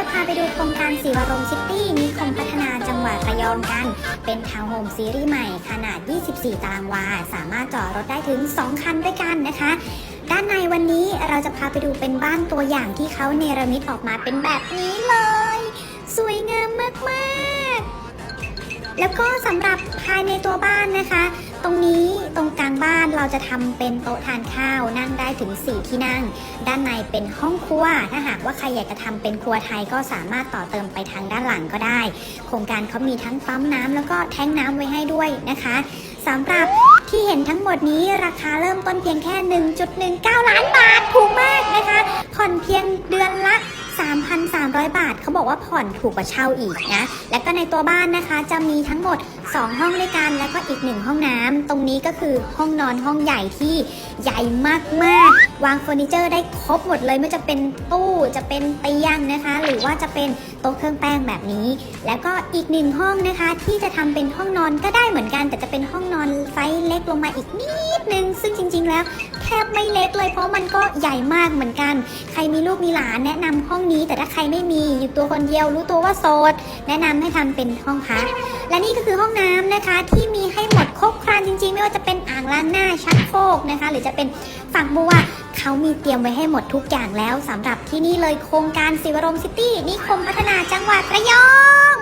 จะพาไปดูโครงการสีวรมซิตี้นิคมพัฒนาจังหวัดระยองกัน เป็นทาวน์โฮมซีรีส์ใหม่ขนาด 24 ตารางวา สามารถจอดรถได้ถึง 2 คันด้วยกันนะคะ ด้านในวันนี้เราจะพาไปดูเป็นบ้านตัวอย่างที่เขาเนรมิตออกมาเป็นแบบนี้เลย สวยงามมากๆ แล้วก็สำหรับภายในตัวบ้านนะคะ ตรงนี้ตรงกลางบ้านเราจะทำเป็นโต๊ะทานข้าวนั่งได้ถึง 4 ที่นั่ง ด้านในเป็นห้องครัว ถ้าหากว่าใครอยากจะทำเป็นครัวไทยก็สามารถต่อเติมไปทางด้านหลังก็ได้ โครงการเขามีทั้งปั๊มน้ำแล้วก็แท้งน้ำไว้ให้ด้วยนะคะสำหรับที่เห็นทั้งหมดนี้ราคาเริ่มต้นเพียงแค่ 1.19 ล้านบาทถูกมากนะคะผ่อนเพียงเดือนละ3,300 บาท เขาบอกว่าผ่อนถูกกว่าเช่าอีกนะ แล้วก็ในตัวบ้านนะคะจะมีทั้งหมด 2 ห้องด้วยกันแล้วก็อีก 1 ห้องน้ำตรงนี้ก็คือห้องนอนห้องใหญ่ที่ใหญ่มากๆ วางเฟอร์นิเจอร์ได้ครบหมดเลยไม่ว่าจะเป็นตู้จะเป็นเตียงนะคะ หรือว่าจะเป็นโต๊ะเครื่องแป้งแบบนี้ แล้วก็อีกหนึ่งห้องนะคะ ที่จะทำเป็นห้องนอนก็ได้เหมือนกัน แต่จะเป็นห้องนอนไซส์เล็กลงมาอีกนิดนึง ซึ่งจริง ๆ แล้วแทบไม่เล็กเลยเพราะมันก็ใหญ่มากเหมือนกัน ใครมีลูกมีหลานแนะนำห้องนี้ แต่ถ้าใครไม่มีอยู่ตัวคนเดียวรู้ตัวว่าโสดแนะนำให้ทำเป็นห้องพักและนี่ก็คือห้องน้น้ำนะคะ ที่มีให้หมดครบครันจริงๆ ไม่ว่าจะเป็นอ่างล้างหน้าชักโครกนะคะ หรือจะเป็นฝักบัวเขามีเตรียมไว้ให้หมดทุกอย่างแล้วสำหรับที่นี่เลยโครงการสิวรมซิตี้นิคมพัฒนาจังหวัดระยอง